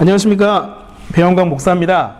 안녕하십니까 배영광 목사입니다.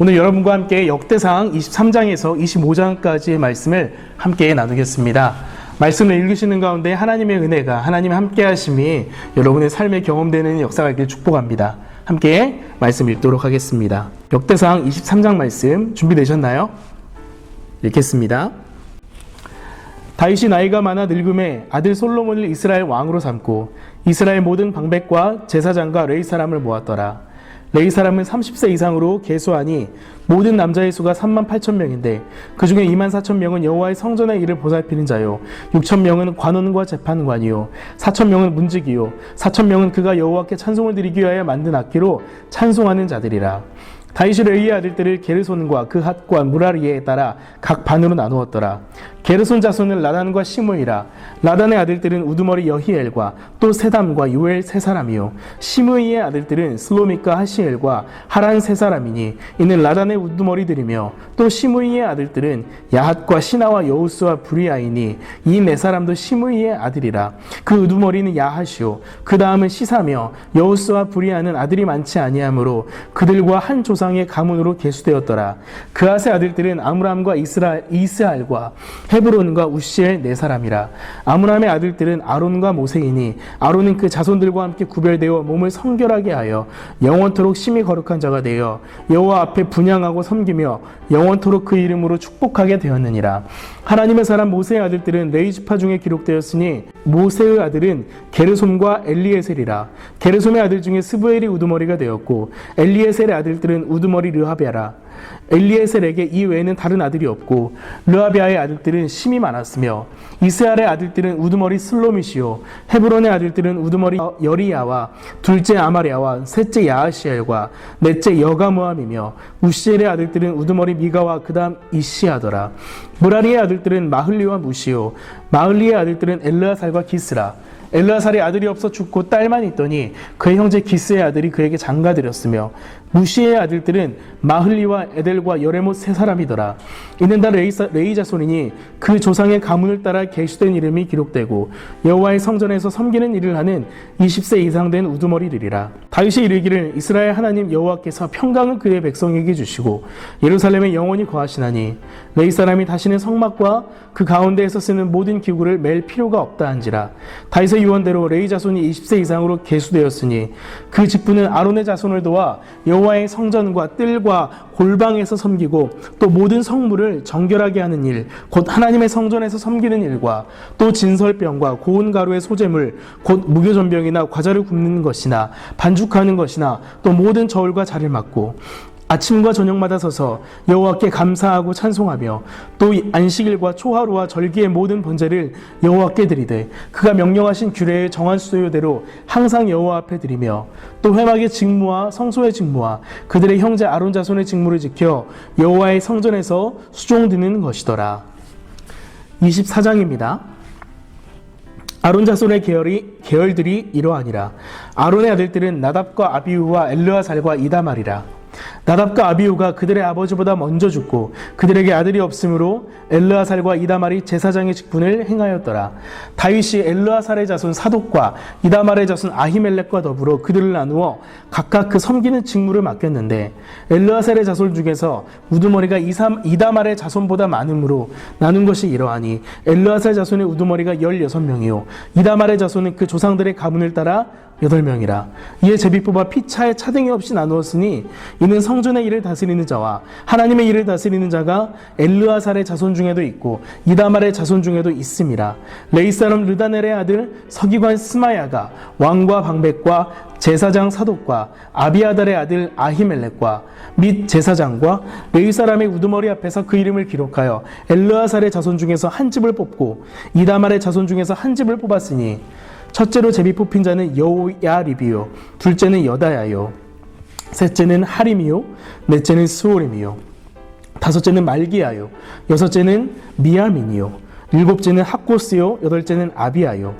오늘 여러분과 함께 역대상 23장에서 25장까지의 말씀을 함께 나누겠습니다. 말씀을 읽으시는 가운데 하나님의 은혜가 하나님 함께 하심이 여러분의 삶에 경험되는 역사가 있길 축복합니다. 함께 말씀 읽도록 하겠습니다. 역대상 23장 말씀 준비되셨나요? 읽겠습니다. 다윗이 나이가 많아 늙음에 아들 솔로몬을 이스라엘 왕으로 삼고 이스라엘 모든 방백과 제사장과 레이 사람을 모았더라. 레이 사람은 30세 이상으로 계수하니 모든 남자의 수가 3만 8천 명인데 그 중에 2만 4천 명은 여호와의 성전의 일을 보살피는 자요. 6천 명은 관원과 재판관이요. 4천 명은 문직이요. 4천 명은 그가 여호와께 찬송을 드리기 위하여 만든 악기로 찬송하는 자들이라 다윗이 레이의 아들들을 게르손과 그 핫과 무라리에 따라 각 반으로 나누었더라. 게르손 자손은 라단과 시므이라. 라단의 아들들은 우두머리 여히엘과 또 세담과 요엘 세 사람이요. 시므이의 아들들은 슬로믹과 하시엘과 하란 세 사람이니 이는 라단의 우두머리들이며 또 시므이의 아들들은 야핫과 시나와 여우스와 브리아이니 이 네 사람도 시므이의 아들이라. 그 우두머리는 야핫이요. 그 다음은 시사며 여우스와 브리아는 아들이 많지 아니하므로 그들과 한 조 상의 가문으로 계수되었더라. 그아세 아들들은 아므람과 이스라, 이스알과 헤브론과 우시엘 네 사람이라. 아므람의 아들들은 아론과 모세이니 아론은 그 자손들과 함께 구별되어 몸을 성결하게 하여 영원토록 심히 거룩한 자가 되어 여호와 앞에 분양하고 섬기며 영원토록 그 이름으로 축복하게 되었느니라. 하나님의 사람 모세의 아들들은 레이지파 중에 기록되었으니 모세의 아들은 게르솜과 엘리에셀이라. 게르솜의 아들 중에 스부엘이 우두머리가 되었고 엘리에셀의 아들들은 우두머리 르하베라. 엘리에셀에게 이 외에는 다른 아들이 없고 르하비아의 아들들은 심이 많았으며 이스라엘의 아들들은 우두머리 슬로미시오 헤브론의 아들들은 우두머리 여리야와 둘째 아마리아와 셋째 야하시엘과 넷째 여가모함이며 우시엘의 아들들은 우두머리 미가와 그다음 이시하더라 무라리의 아들들은 마흘리와 무시오 마흘리의 아들들은 엘르아살과 기스라 엘르아살의 아들이 없어 죽고 딸만 있더니 그의 형제 기스의 아들이 그에게 장가들였으며 무시의 아들들은 마흘리와 에델과 여레못 세 사람이더라. 이는 다 레이, 레이 자손이니 그 조상의 가문을 따라 계수된 이름이 기록되고 여호와의 성전에서 섬기는 일을 하는 20세 이상 된 우두머리들이라. 다윗이 이르기를 이스라엘 하나님 여호와께서 평강을 그의 백성에게 주시고 예루살렘에 영원히 거하시나니 레이 사람이 다시는 성막과 그 가운데에서 쓰는 모든 기구를 맬 필요가 없다 한지라. 다윗의 유언대로 레이 자손이 20세 이상으로 계수되었으니 그 직분은 아론의 자손을 도와 여호 와의 성전과 뜰과 골방에서 섬기고 또 모든 성물을 정결하게 하는 일, 곧 하나님의 성전에서 섬기는 일과 또 진설병과 고운 가루의 소재물, 곧 무교전병이나 과자를 굽는 것이나 반죽하는 것이나 또 모든 저울과 자를 맡고 아침과 저녁마다 서서 여호와께 감사하고 찬송하며 또 안식일과 초하루와 절기의 모든 번제를 여호와께 드리되 그가 명령하신 규례의 정한 수요대로 항상 여호와 앞에 드리며 또 회막의 직무와 성소의 직무와 그들의 형제 아론 자손의 직무를 지켜 여호와의 성전에서 수종 드는 것이더라. 24장입니다. 아론 자손의 계열이 계열들이 이러하니라. 아론의 아들들은 나답과 아비우와 엘르아살과 이다말이라. 나답과 아비우가 그들의 아버지보다 먼저 죽고 그들에게 아들이 없으므로 엘르아살과 이다말이 제사장의 직분을 행하였더라. 다윗이 엘르아살의 자손 사독과 이다말의 자손 아히멜렉과 더불어 그들을 나누어 각각 그 섬기는 직무를 맡겼는데 엘르아살의 자손 중에서 우두머리가 이다말의 자손보다 많으므로 나눈 것이 이러하니 엘르아살 자손의 우두머리가 16명이요 이다말의 자손은 그 조상들의 가문을 따라 여덟 명이라 이에 제비 뽑아 피차에 차등이 없이 나누었으니 이는 성전의 일을 다스리는 자와 하나님의 일을 다스리는 자가 엘르아살의 자손 중에도 있고 이다말의 자손 중에도 있음이라. 레이 사람 르다넬의 아들 서기관 스마야가 왕과 방백과 제사장 사독과 아비아달의 아들 아히멜렉과 및 제사장과 레위 사람의 우두머리 앞에서 그 이름을 기록하여 엘르아살의 자손 중에서 한 집을 뽑고 이다말의 자손 중에서 한 집을 뽑았으니 첫째로 제비 뽑힌 자는 여호야리비요. 둘째는 여다야요. 셋째는 하림이요. 넷째는 스오림이요. 다섯째는 말기야요. 여섯째는 미야민이요. 일곱째는 학고스요. 여덟째는 아비야요.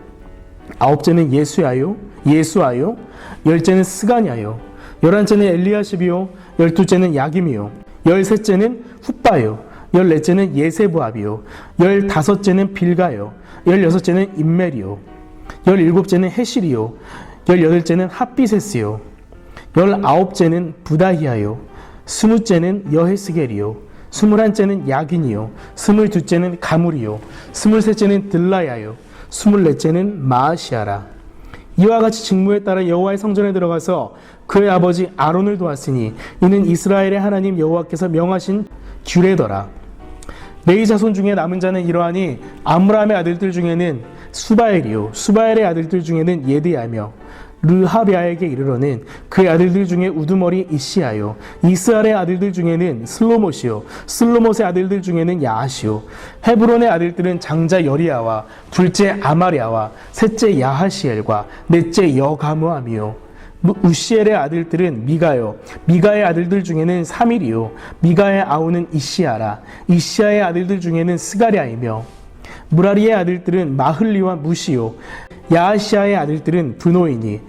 아홉째는 예수야요. 예수아요. 열째는 스가냐요. 열한째는 엘리야십이요. 열두째는 야김이요. 열셋째는 훗바요. 열넷째는 예세부압이요. 열다섯째는 빌가요. 열여섯째는 임멜이요 열일곱째는 헤실이요 열여덟째는 핫비세스요 열아홉째는 부다히아요. 스무째는 여헤스겔이요. 스물한째는 야긴이요. 스물두째는 가물이요. 스물셋째는 들라야요. 스물넷째는 마아시아라. 이와 같이 직무에 따라 여호와의 성전에 들어가서 그의 아버지 아론을 도왔으니 이는 이스라엘의 하나님 여호와께서 명하신 규례더라. 레이 자손 중에 남은 자는 이러하니 아므람의 아들들 중에는 수바엘이요 수바엘의 아들들 중에는 예드야며 르하비아에게 이르러는 그의 아들들 중에 우두머리 이시아요 이스라엘의 아들들 중에는 슬로못이요 슬로못의 아들들 중에는 야하시요 헤브론의 아들들은 장자 여리야와 둘째 아마리아와 셋째 야하시엘과 넷째 여가무함이요 우시엘의 아들들은 미가요. 미가의 아들들 중에는 사밀이요. 미가의 아우는 이시아라. 이시아의 아들들 중에는 스가랴이며 무라리의 아들들은 마흘리와 무시요. 야하시아의 아들들은 분노이니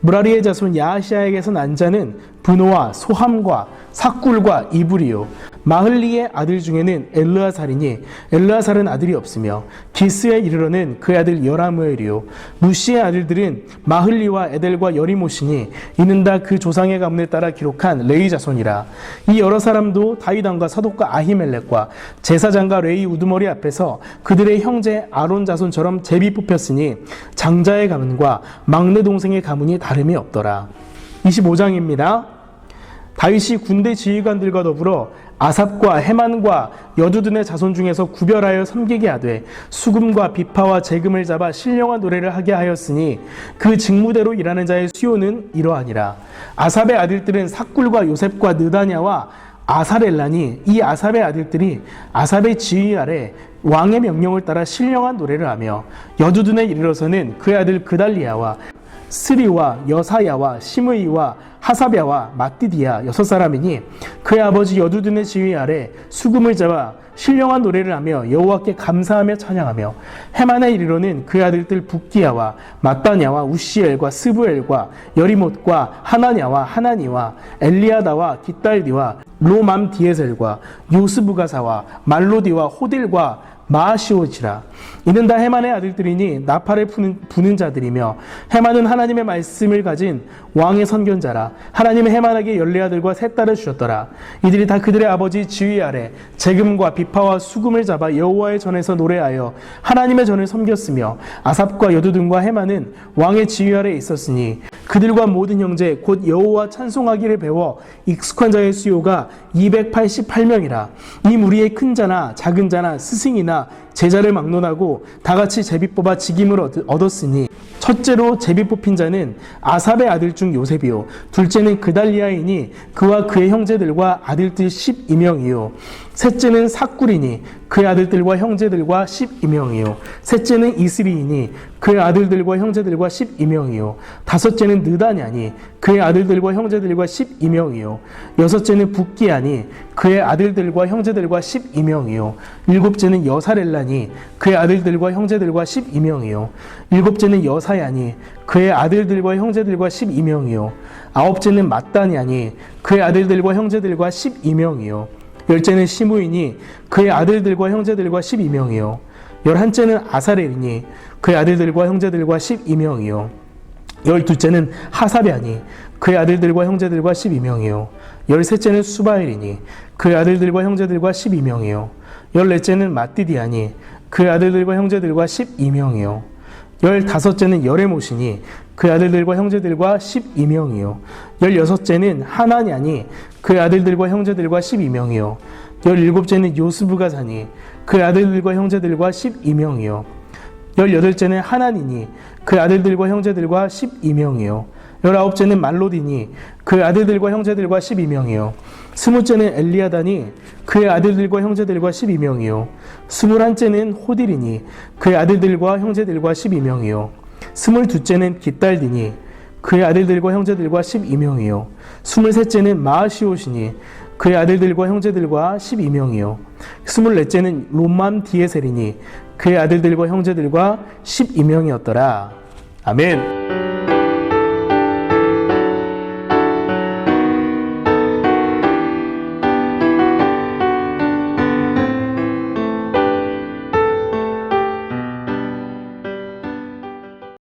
무라리의 자손 야하시아에게서 난 자는 분노와 소함과 사꿀과 이불이요. 마흘리의 아들 중에는 엘르아살이니 엘르아살은 아들이 없으며 기스에 이르러는 그 아들 여라무엘이요. 무시의 아들들은 마흘리와 에델과 여리모시니 이는 다 그 조상의 가문에 따라 기록한 레이 자손이라. 이 여러 사람도 다윗 왕과 사독과 아히멜렉과 제사장과 레이 우두머리 앞에서 그들의 형제 아론 자손처럼 제비 뽑혔으니 장자의 가문과 막내 동생의 가문이 다름이 없더라. 25장입니다. 다윗이 군대 지휘관들과 더불어 아삽과 해만과 여두둔의 자손 중에서 구별하여 섬기게 하되 수금과 비파와 재금을 잡아 신령한 노래를 하게 하였으니 그 직무대로 일하는 자의 수요는 이러하니라. 아삽의 아들들은 사꿀과 요셉과 느다냐와 아사렐라니 이 아삽의 아들들이 아삽의 지휘 아래 왕의 명령을 따라 신령한 노래를 하며 여두둔에 이르러서는 그의 아들 그달리아와 스리와 여사야와 시므이와 하사랴와 마띠디아 여섯 사람이니 그의 아버지 여두둔의 지휘 아래 수금을 잡아 신령한 노래를 하며 여호와께 감사하며 찬양하며 해만에 이르러는 그의 아들들 북기야와 마따냐와 우시엘과 스부엘과 여리못과 하나냐와 하나니와 엘리아다와 기딸디와 로맘 디에셀과 요스부가사와 말로디와 호딜과 마시오지라. 이는 다 해만의 아들들이니 나팔을 부는, 부는 자들이며 해만은 하나님의 말씀을 가진 왕의 선견자라. 하나님의 해만에게 열네 아들과 세 딸을 주셨더라. 이들이 다 그들의 아버지 지휘 아래 재금과 비파와 수금을 잡아 여호와의 전에서 노래하여 하나님의 전을 섬겼으며 아삽과 여두둔과 해만은 왕의 지휘 아래 있었으니 그들과 모든 형제 곧 여호와 찬송하기를 배워 익숙한 자의 수요가 288명이라. 이 무리의 큰 자나 작은 자나 스승이나 제자를 막론하고 다 같이 제비 뽑아 직임을 얻었으니 첫째로 제비 뽑힌 자는 아삽의 아들 중 요셉이요. 둘째는 그달리아이니 그와 그의 형제들과 아들들 12명이요 셋째는 사꾸리니 그의 아들들과 형제들과 12명이요. 셋째는 이스리이니 그의 아들들과 형제들과 12명이요. 다섯째는 느다냐니 그의 아들들과 형제들과 12명이요. 여섯째는 북기아니 그의 아들들과 형제들과 12명이요. 일곱째는 여사렐라니 그의 아들들과 형제들과 12명이요. 일곱째는 여사야니 그의 아들들과 형제들과 12명이요. 아홉째는 마따니아니 그의 아들들과 형제들과 12명이요 열째는 시무이니 그의 아들들과 형제들과 12명이요. 열한째는 아사렐이니 그의 아들들과 형제들과 12명이요. 열두째는 하사베아니 그의 아들들과 형제들과 12명이요. 열셋째는 수바엘이니 그의 아들들과 형제들과 12명이요. 열넷째는 마띠디아니 그의 아들들과 형제들과 12명이요. 열다섯째는 열에모시니 그의 아들들과 형제들과 12명이요. 열여섯째는 하나냐니 그의 아들들과 형제들과 12명이요. 열일곱째는 요스부가 사니 그의 아들들과 형제들과 12명이요. 열여덟째는 하나니니 그의 아들들과 형제들과 12명이요. 열아홉째는 말로디니 그의 아들들과 형제들과 12명이요. 스무째는 엘리아다니 그의 아들들과 형제들과 12명이요. 스물한째는 호딜이니 그의 아들들과 형제들과 12명이요 스물두째는 기딸디니 그의 아들들과 형제들과 12명이요. 스물셋째는 마아시오시니 그의 아들들과 형제들과 12명이요. 스물넷째는 롬맘 디에셀이니 그의 아들들과 형제들과 12명이었더라. 아멘